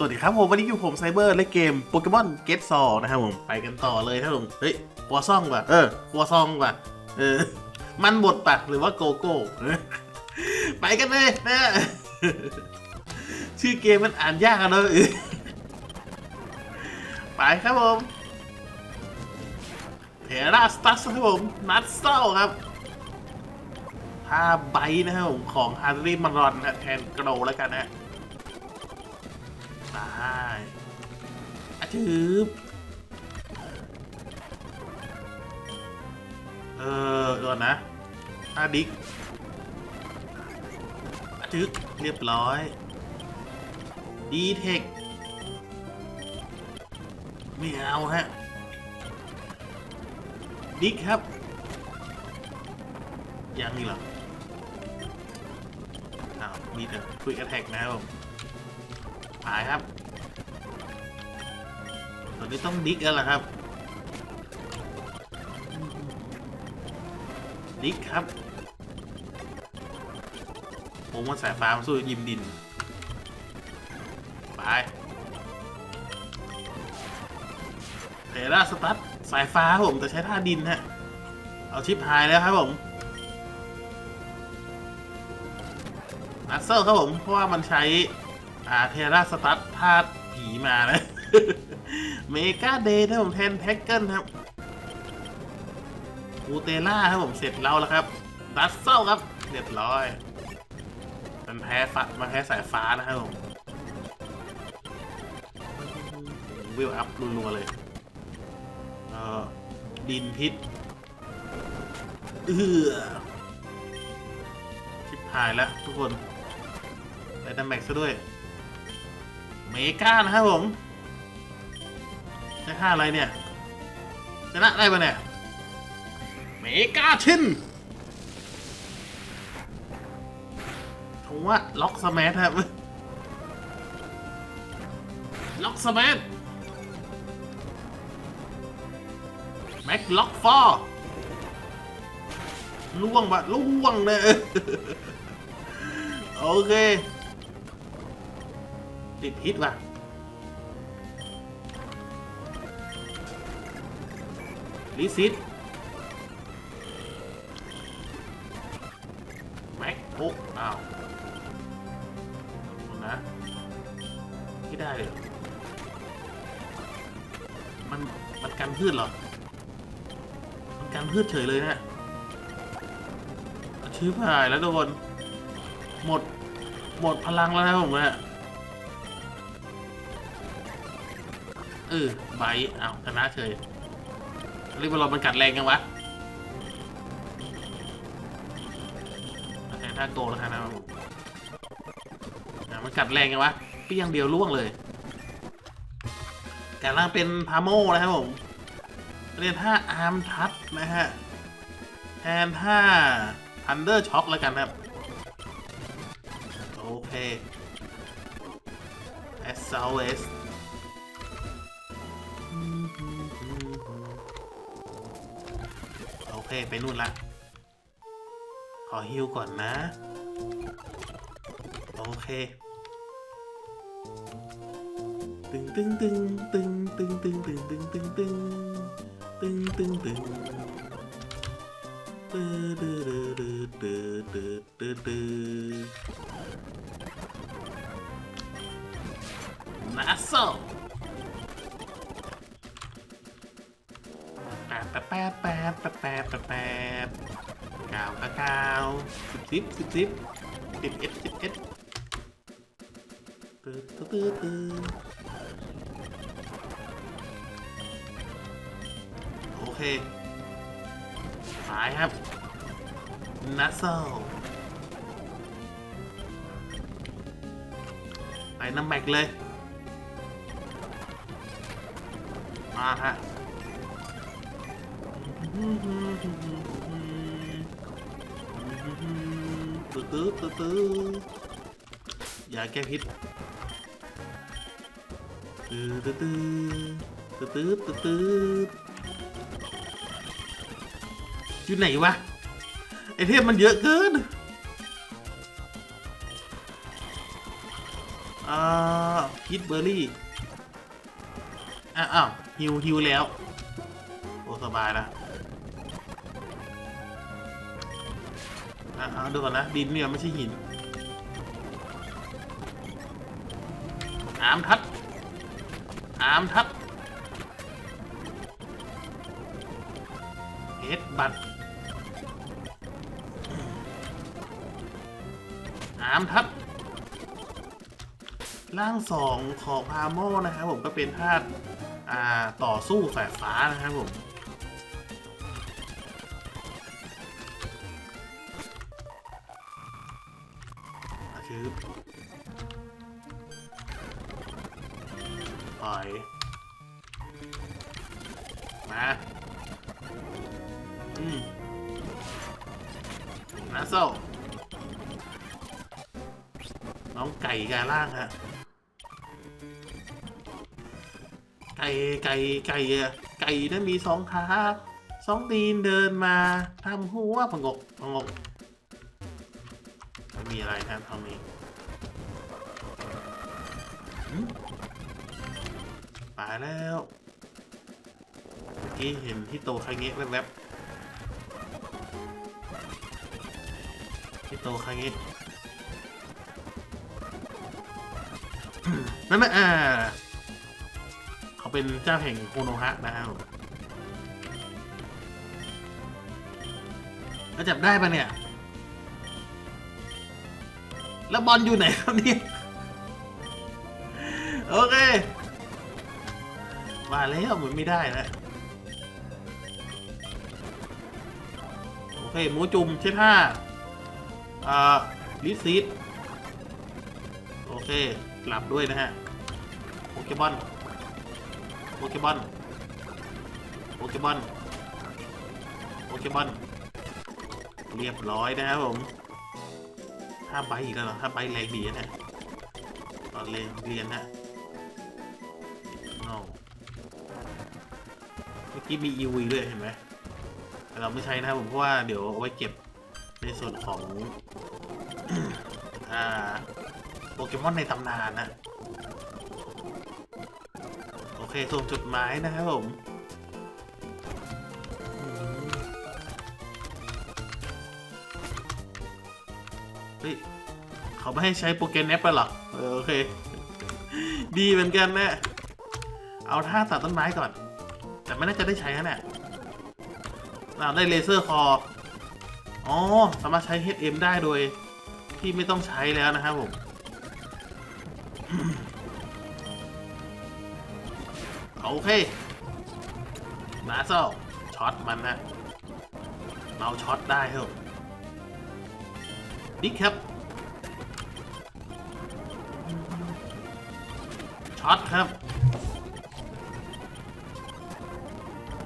สวัสดีครับผมวันนี้อยู่ผมไซเบอร์และเกมโปเกมอนเกตซอนะครับผมไปกันต่อเลยครับผมเฮ้ยกัวซ่องป่ะเออกัวซ่องป่ะเออมันบดปะหรือว่าโกโก้ไปกันเลยนะชื่อเกมมันอ่านยากอะเนอะไปครับผมเทราสตัสครับผมนัดเศร้าครับท่าใบนะครับผมของฮาร์รี่มารอนนะแทนกระโดแล้วกันนะ ตายอาชืบเออก่อนนะอาดิกอาจึกเรียบร้อย ดีเทค ไม่เอาฮะ ดิกครับ ยังนี่เหรออ้าวมีแต่คุยกระแทกนะครับผมายครับ ตอนนี้ต้องดิกแล้วล่ะครับ ดิกครับผมว่าสายฟ้ามันสู้ยิมดิน ไปเทราสตัดสายฟ้าผมแต่ใช้ท่าดินฮะ เอาชิปหายแล้วครับผมนัสเซอร์ครับผม เพราะว่ามันใช้ อ่าเทราสตัดธาตุผีมานะเมกาเดย์นะผมแทนแท็กเกิลครับอูเตล่าครับผมเสร็จแล้วแล้วครับดัสเซลครับเรียบร้อยมันแพ้ฟ้ามันแพ้สายฟ้านะครับผมวิวอัพรัวๆเลยเออดินพิษเออชิบหายแล้วทุกคนได้ดัมแม็กซะด้วย เมกานะครับผมใช้ค่าอะไรเนี่ยชนะได้ปะเนี่ยเมกาชินผมว่าล็อกสมัครับล็อกสมัแม็กล็อกฟอร์ล่วงปะล่วงเลย โอเค ติดฮิตว่ะลิซิตแม็กโอ้อ้าวนะไม่ได้เลยมันมันกันพืชเหรอ มันกันพืชเฉยเลยนะชื้อผ่ายแล้วทุกคน หมด หมดพลังแล้วนะผมนะ เออไบร์ทอ้าชนะเฉยเรียกว่าเรามันกัดแรงยังวะแต่ถ้าโกแล้วนะครับผมอะมันกัดแรงยังวะพี่ยังเดียวล่วงเลยการล่างเป็นพาโมนะครับผมเรียนท่าอาร์มทัชนะฮะแทนท่าทันเดอร์ช็อคแล้วกันครับ โอเค as always เคไปนู่นละ ขอฮิวก่อนนะ โอเค ตึงตึงตึงตึงตึงตึงตึงตึงตึงตึงตึงตึงตึงตึตึตึตึตึตึตึนัสโซแปดแปดแปดแปดแปดแปดแปดแปดเก้าเก้าเก้าสิบสิบสิบสิบสิบเอ็ดสิบเอ็ดตึตึตึตึโอเคหายครับนัสเซลไปน้ำแม็กเลย มาฮะ ตื้อตื้อตื้อตื้อยาแก้พิษตื้อตื้อตื้อตื้อตื้อตื้ออยู่ไหนวะ ไอเทพมันเยอะเกินอ่าพีทเบอร์รี่อ้าวอ้าวฮิวฮิวแล้ว โอ้สบายนะ เอาดูก่อนนะ ดินเนี่ยไม่ใช่หินอามทัดอามทัดเอ็ดบัตอามทัดร่างสองของพาโมนะครับผมก็เป็นธาตุต่อสู้สายฟ้านะครับผม อาชืบปล่อยมาอืมนาโซน้องไก่กาล่างฮะไก่ไก่ไก่อะไก่นั้นมีสองขาสองตีนเดินมาทำหัวผงกผงก ไม่มีอะไรนทางนี้ตายแล้ว เมื่อกี้เห็นที่โตคาเงะแวบๆที่โตคาเงะนั่นนะอ่า เขาเป็นเจ้าแห่งโคโนฮะนะครับแล้วจับได้ปะเนี่ย แล้วบอลอยู่ไหนครับเนี่ย โอเค มาแล้วเหมือนไม่ได้นะโอเค หมูจุ่มเช็ดห้าอ่าลิซีดโอเค กลับด้วยนะฮะโปเกมอนโปเกมอนโปเกมอนโปเกมอนเรียบร้อยนะครับผม ห้าใบอีกแล้วเหรอห้าใบแรงดีนะเนี่ยตอนเรียนเรียนนะโอ้เมื่อกี้มี EV ด้วยเห็นไหมแต่เราไม่ใช้นะครับผมเพราะว่าเดี๋ยวเอาไว้เก็บในส่วนของอ่าโปเกมอนในตำนานนะ โอเคส่งจดหมายนะครับผม เขาไม่ให้ใช้โปเกมแนปไปหรอเออโอเค ดีเหมือนกันนะเอาท่าตัดต้นไม้ก่อน แต่ไม่น่าจะได้ใช้นะเนี่ยเราได้เลเซอร์คออ๋อ สามารถใช้ HM ได้โดยที่ไม่ต้องใช้แล้วนะครับผม โอเคมาเซลช็อตมันนะ เราช็อตได้เถอะดิครับ ช็อตครับ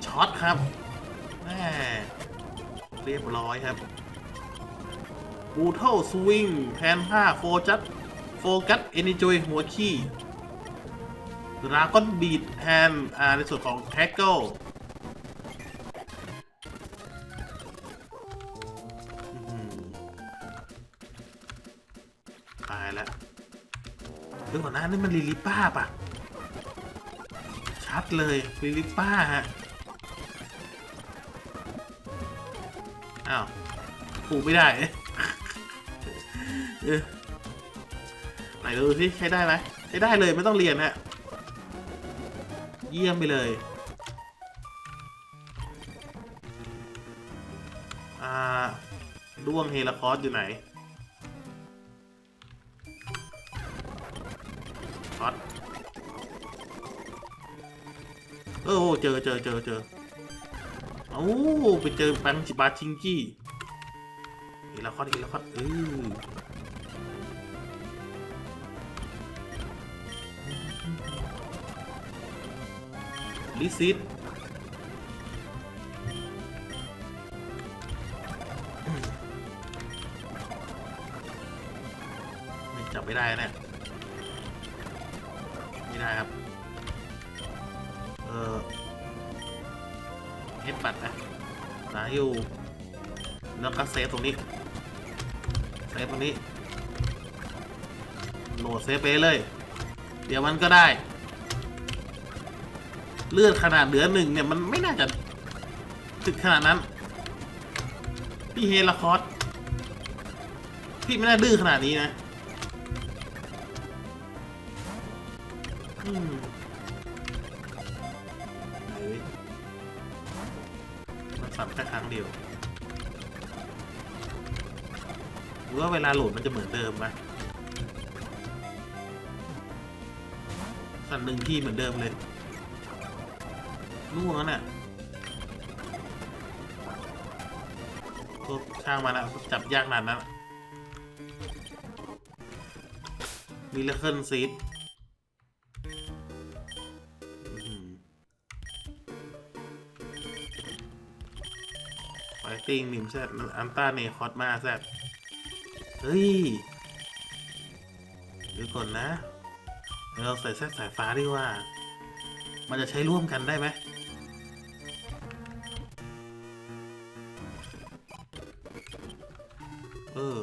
ช็อตครับแม่เรียบร้อยครับบูเทลสวิงแพนผ้าโฟจัดโฟกัสเอนิจอยหัวขี้ดราก้อนบีดแฮนอ่าในส่วนของแท็กเกิล นี่มันลิลิป้าปะชัดเลยลิลิป้าฮะ อ้าวปลูกไม่ได้ไหนดูสิใช้ได้ไหมใช้ได้เลยไม่ต้องเรียนฮะ เยี่ยมไปเลยอ่าด้วงเฮลคอสอยู่ไหน เออเจอเจอเจอเจอโอ้ไปเจอแปมจิบาชิงกี้เฮลาคอสเฮลาคอสเออลิซิตไม่จับไม่ได้นะเนี่ยไม่ได้ครับ เออ เฮดบัตนะหาอยู่ แล้วก็เซฟตรงนี้ เซฟตรงนี้ โหลดเซฟไปเลย เดี๋ยวมันก็ได้ เลือดขนาดเหลือหนึ่งเนี่ย มันไม่น่าจะถึงขนาดนั้น พี่เฮลคอสพี่ไม่น่าดื้อขนาดนี้นะ โหลดมันจะเหมือนเดิมไหมสั่นหนึ่งที่เหมือนเดิมเลยล่วงแล้วนี่ยตัวช่างมาแล้วจับยากนานนั้นมีเลเคิลซีดไฟติ้งนิมแซดอันต้าเนคอสมาแซด เฮ้ยเดี๋ยวก่อนนะเราใส่แซดสายฟ้าดีกว่า มันจะใช้ร่วมกันได้ไหมเออ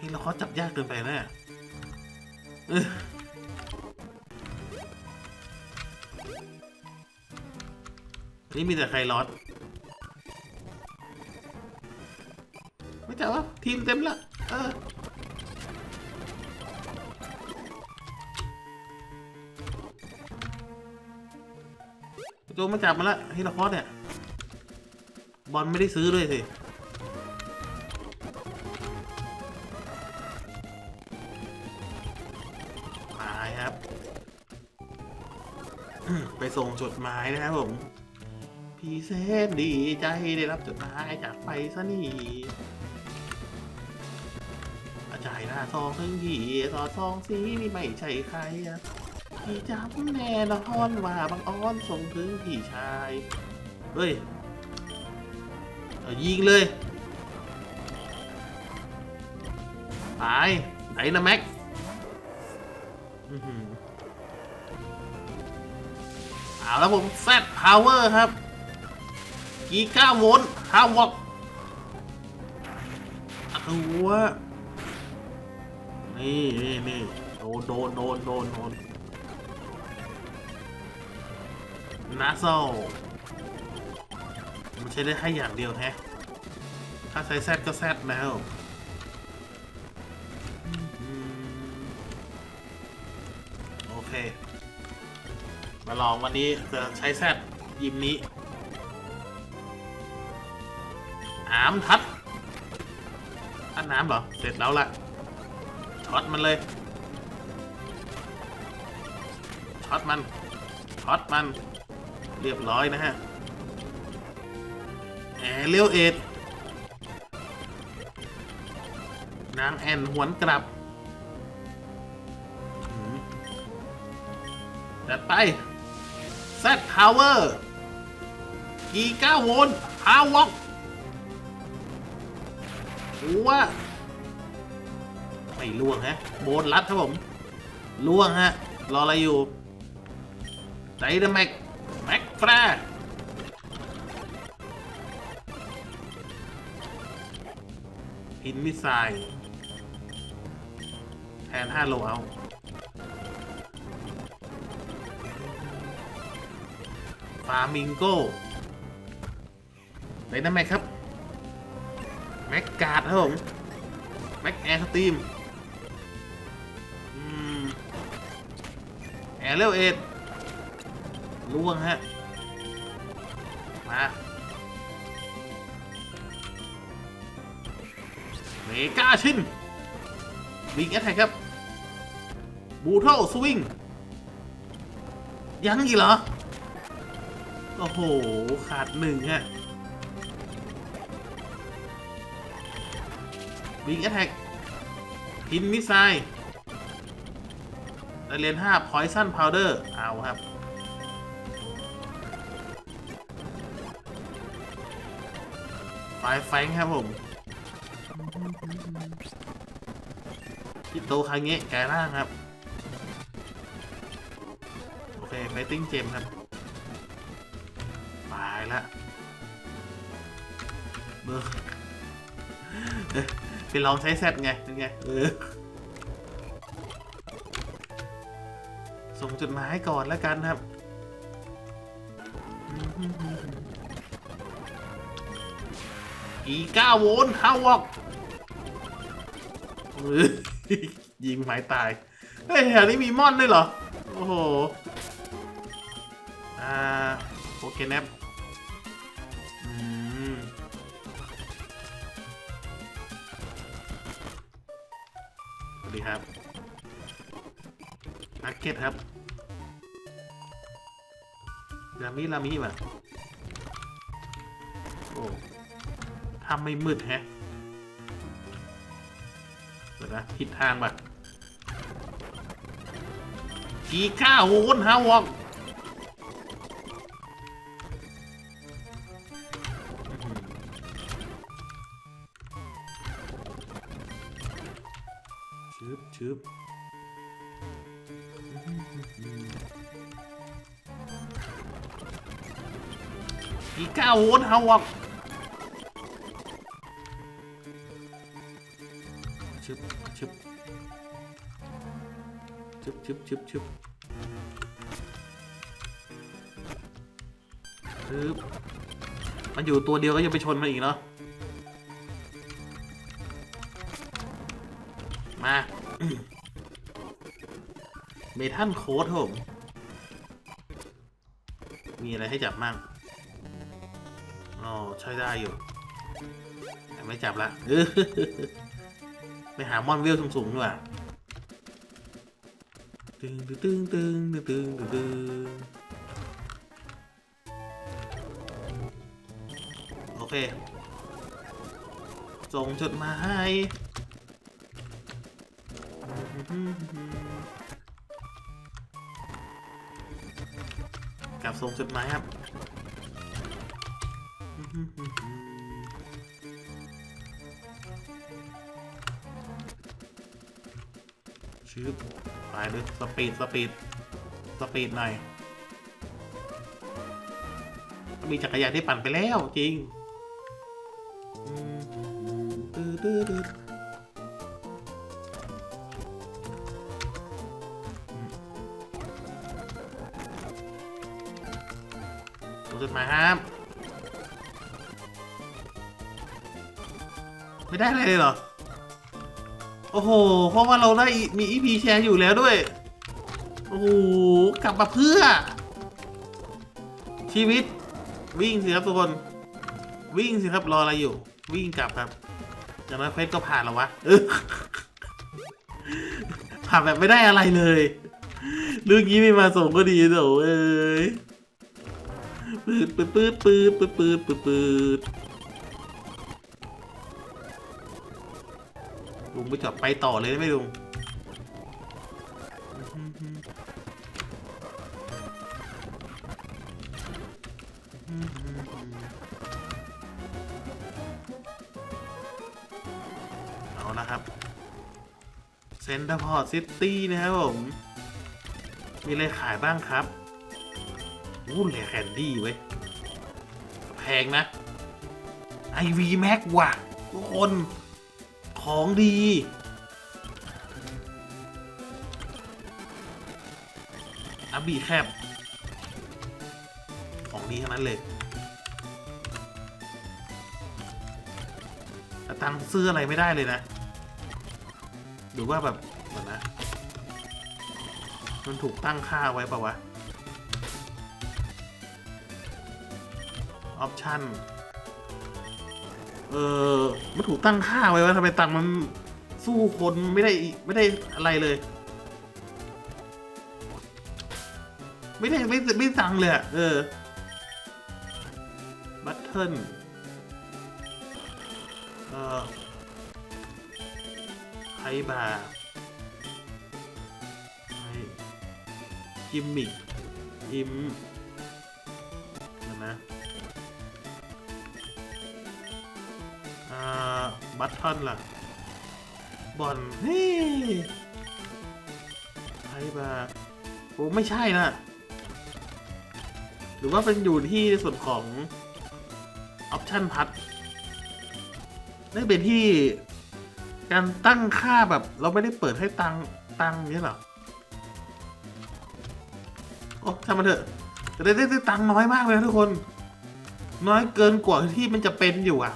นี่เราคอสจับยากเกินไปนะเออนี่มีแต่ใครลอด ไม่จับวะทีมเต็มละเออโจมาจับมาละฮิลาคอสเนี่ยบอลไม่ได้ซื้อด้วยสิหมายครับ ไปส่งจดหมายนะครับผม พี่เซนดีใจได้รับจดหมายจากไปซะนี่าซองถึงพี่ต่อซองสีนี่ไม่ใช่ใครอะพี่จำแน่นอนว่าบางอ้อนส่งถึงพี่ชาย เฮ้ยเอายิงเลยตายไดนาแม็กอือหือเอาแล้วผมแซดพาวเวอร์ครับ กีก้าโวลต์ห้าวอกตัว นี่นี่นี่โดนโดนโดนโดนโดนนาโซมันใช้ได้แค่อย่างเดียวแฮะ ถ้าใช้แซดก็แซดแล้วโอเค มาลองวันนี้จะใช้แซดยิมนี้อามทัดท่านน้ำเหรอ เสร็จแล้วล่ะ ช็อตมันเลยช็อตมันช็อตมัน เรียบร้อยนะฮะแอเลียวเอ็ดนางแอนหวนกลับจัดไปแซดพาวเวอร์กีก้าโวลต์พาวอกว่า ไม่ล่วงฮะโบนรัดครับผมล่วงฮะรออะไรอยู่ไดนาแม็กแม็กฟราหินมิสไซล์แทน5โลเอาฟามิงโก้ไดนาแม็กครับ แม็กการ์ดครับผม แม็กแอร์สตรีม เรลเอ็ดล่วงฮะ มาเมกาชินวิงแอทแทกครับบูเทิลสวิงยังอีกเหรอ โอ้โห ขาดหนึ่งฮะวิงแอทแทกหินมิสไซล์ เรียน5 Poison Powder เอาครับ ไฟแฟงครับผมฮิโตคาเงะแกล่างครับ โอเคไฟติ้งเจมครับไปละเบอร์ไปลองใช้แซดไง เป็นไง เออ ส่งจดหมายก่อนแล้วกันครับ อีก้าโวลต์ฮาวอกยิงหมายตาย เฮ้ยแถวนี้มีมอนด้วยเหรอ โอ้โห อ่าโอเคแนปอืมสวัสดีครับนักเก็ตครับ ลามิลามิแบบโอ้ทำไม่มืดแฮะเดี๋ยวนะผิดทางป่ะกีก้าโหนฮาวอก กีก้าโวนฮาวอกชึบชึบชึบชึบชึบชึบชึบมันอยู่ตัวเดียวก็ยังไปชนมันอีกเนาะมาเมทัลโค้ดผมมีอะไรให้จับมั่ง ใช้ได้อยู่ แต่ไม่จับละไปหามอนเวลสูงๆดีกว่าตึงตึงตึงตึงตึงตึงตึงโอเค ส่งจดหมายกับส่งจดหมายครับ ชืบไปเลยสปีด สปีด สปีดหน่อย มีจักรยานที่ปั่นไปแล้วจริง ตื้อตื้อตื้อ ไม่ได้อะไรเลยเหรอ โอ้โห เพราะว่าเราได้มี EP แชร์อยู่แล้วด้วย โอ้โห กลับมาเพื่อ ชีวิต วิ่งสิครับทุกคน วิ่งสิครับรออะไรอยู่ วิ่งกลับครับจากนั้นเควสก็ผ่านแล้ววะผ่านแบบไม่ได้อะไรเลยเรื่องนี้ไม่มาส่งก็ดีโถเอ้ยปืดปืดปืดปืดปืดปืดปืด งไปจอดไปต่อเลยได้ไหมลุงเอาละครับเซนเตอร์พอร์ตซิตี้นะครับผม มีอะไรขายบ้างครับอู้เลแคนดี้เว้ย แพงนะ IV Max ว่ะ ทุกคน ของดี อับบีแคบ ของดีทั้งนั้นเลยแต่ตังซื้ออะไรไม่ได้เลยนะ หรือว่าแบบเหมือนนะ มันถูกตั้งค่าไว้ปะวะ ออปชั่น เออมันถูกตั้งค่าไว้ว่าทำไมตังมันสู้คนไม่ได้ไม่ได้อะไรเลย ไม่ได้ไม่ไม่ตังเลยอะเออบัตเทิลเอ่อไฮบาร์ไฮกิมมิกอิมนะ บัตทิลล่ะ บอลเฮ้ยไฮบาโอ้ไม่ใช่นะหรือว่าเป็นอยู่ที่ส่วนของออปชั่นพัดน่าจะเป็นที่การตั้งค่าแบบเราไม่ได้เปิดให้ตังตังนี้หรอโอ้ทำมาเถอะแต่ได้ได้ได้ตังน้อยมากเลยทุกคน น้อยเกินกว่าที่มันจะเป็นอยู่อะ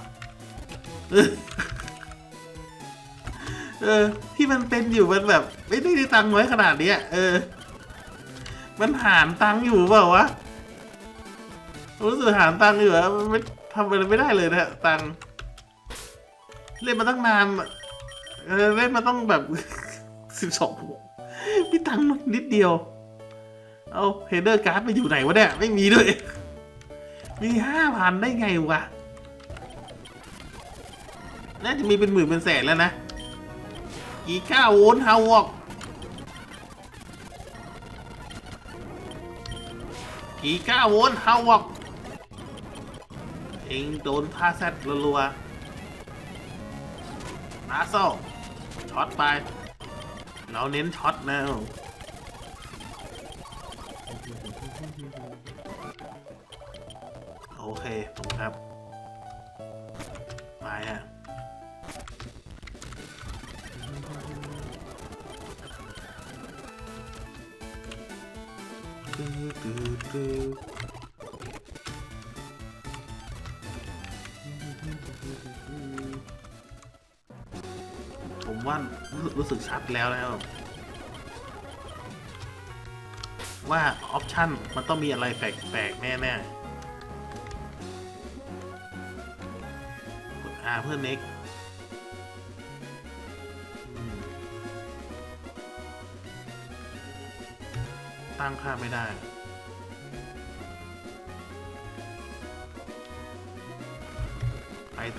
ออเออที่มันเป็นอยู่มันแบบ ไม่ได้ตังค์น้ขนาดเนี้ยเออ มันหารตังค์อยู่เปล่าวะรู้สึกหารตังค์อยู่อะมันไม่ทำอะไรไม่ได้เลยนะตังค์เล่นมาตั้งนานเออเล่นมาต้องแบบสิบสองมีตังค์นิดเดียว เอาเฮเดอร์การ์ดไปอยู่ไหนวะเนี่ยไม่มีด้วย มีห้าพันได้ไงวะน่าจะมีเป็นหมื่นเป็นแสนแล้วนะ กี่ก้าโวลต์ฮาวอกกี่ก้าโวลต์ฮาวอก เองโดนท่าแซดรัวๆนาโซช็อตไป เราเน้นช็อตนะโอเคผมครับไปฮะ ตื้อผมว่ารู้สึกชัดแล้วแล้วว่าออปชันมันต้องมีอะไรแปลกๆ แน่ๆกด R เพื่อ next ตั้งค่าไม่ได้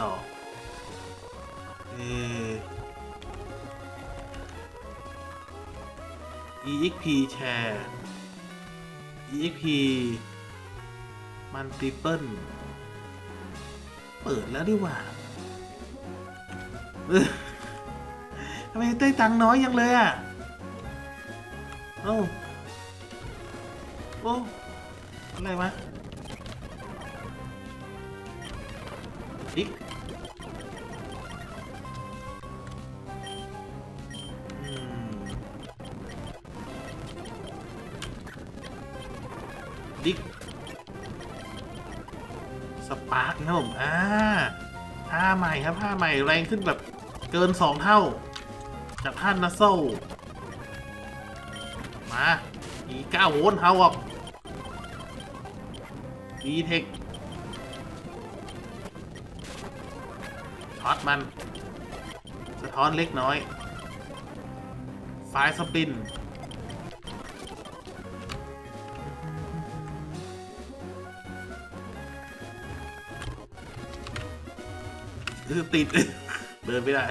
ต่อเอ exp share exp multiple เปิดแล้วดีกว่าทำไมได้ตังค์น้อยยังเลยอะโอ้โอ้ อะไรวะ ดิกดิกสปาร์กนะผมอ่าท่าใหม่ครับท่าใหม่แรงขึ้นแบบเกินสองเท่า จากท่านนัสโซมาอีก้าโวล์เฮาออกดีเทค ช็อตมัน สะท้อนเล็กน้อยไฟล์สปิน คือติด เดินไม่ได้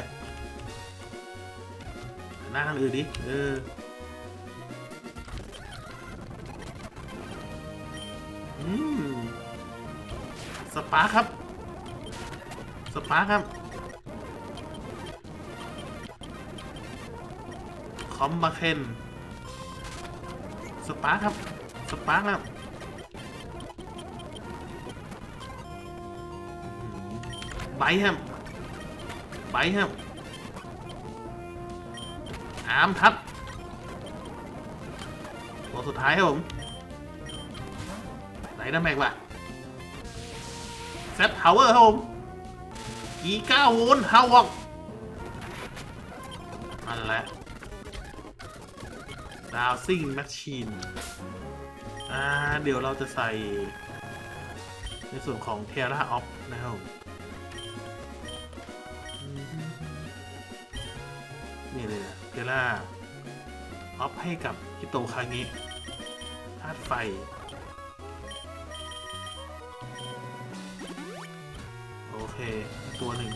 หน้างอื่นดิ เออสปาครับ สปาครับ อมบาเคนสปาร์คครับ สปาร์คครับไบครับไบครับอาร์มทับตัวสุดท้ายครับผมไหนน้ำแม็กล่ะเซตพาวเวอร์ครับผมกีก้าโวลต์ฮาวอกนั่นแหละาวซิ่งแมชชีนอ่าเดี๋ยวเราจะใส่ ในส่วนของเทราออฟนะครับนี่เลยนะเทล่าออฟให้กับฮิโตคางิธาตุไฟโอเค ตัวหนึ่ง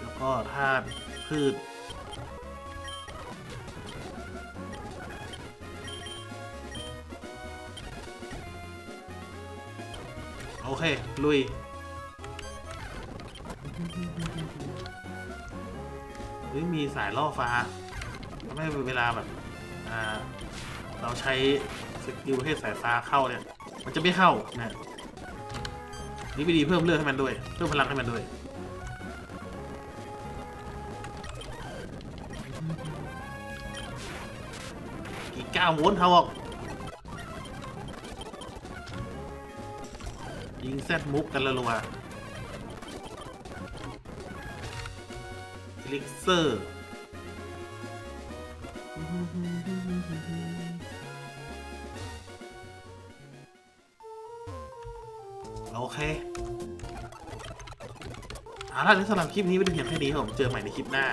แล้วก็ธาตุพืช เค ลุย เฮ้ย มีสายล่อฟ้าทำให้เวลาแบบ อ่า เราใช้สกิลเทศสายฟ้าเข้าเนี่ย มันจะไม่เข้านะนี่วิดีเพิ่มเลือดให้มันด้วย เพิ่มพลังให้มันด้วยกี่ก้าวม้นเทาออก ยิงแซดมุกกันแล้วล่ะวะลิกเซอร์โอเคเอาล่ะสำหรับคลิปนี้ไม่ได้เพียงแค่นี้ผมเจอใหม่ในคลิปหน้า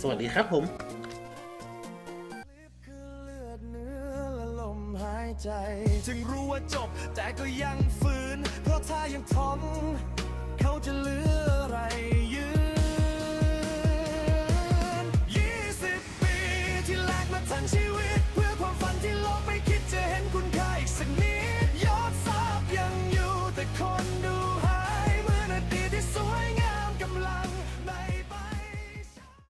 สวัสดีครับผมจึงรู้ว่าจบ แต่ก็ยังฝืน ยังทน